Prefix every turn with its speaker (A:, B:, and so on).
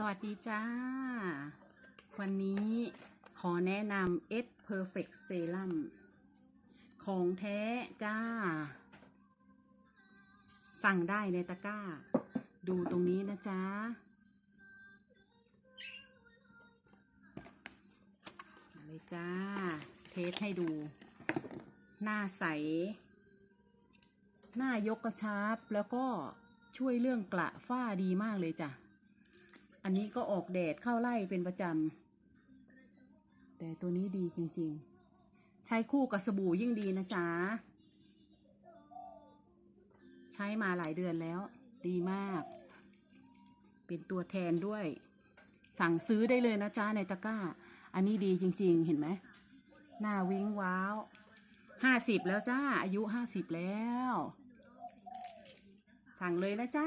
A: สวัสดีจ้า วันนี้ขอแนะนำ S Perfect Serum ของแท้จ้า สั่งได้ในตะกร้า ดูตรงนี้นะจ๊ะมาเลยจ้า เทสให้ดู หน้าใส หน้ายกกระชับ แล้วก็ช่วยเรื่องกระฝ้าดีมากเลยจ้ะ อันนี้ก็ออกแดดเข้าไล่เป็นประจำ แต่ตัวนี้ดีจริงๆ ใช้คู่กับสบู่ยิ่งดีนะจ๊ะ ใช้มาหลายเดือนแล้ว ดีมาก เป็นตัวแทนด้วย สั่งซื้อได้เลยนะจ๊ะในตะกร้า อันนี้ดีจริงๆ เห็นไหม หน้าวิ้งว้าวห้าสิบแล้วจ้า อายุห้าสิบแล้ว สั่งเลยนะจ๊ะ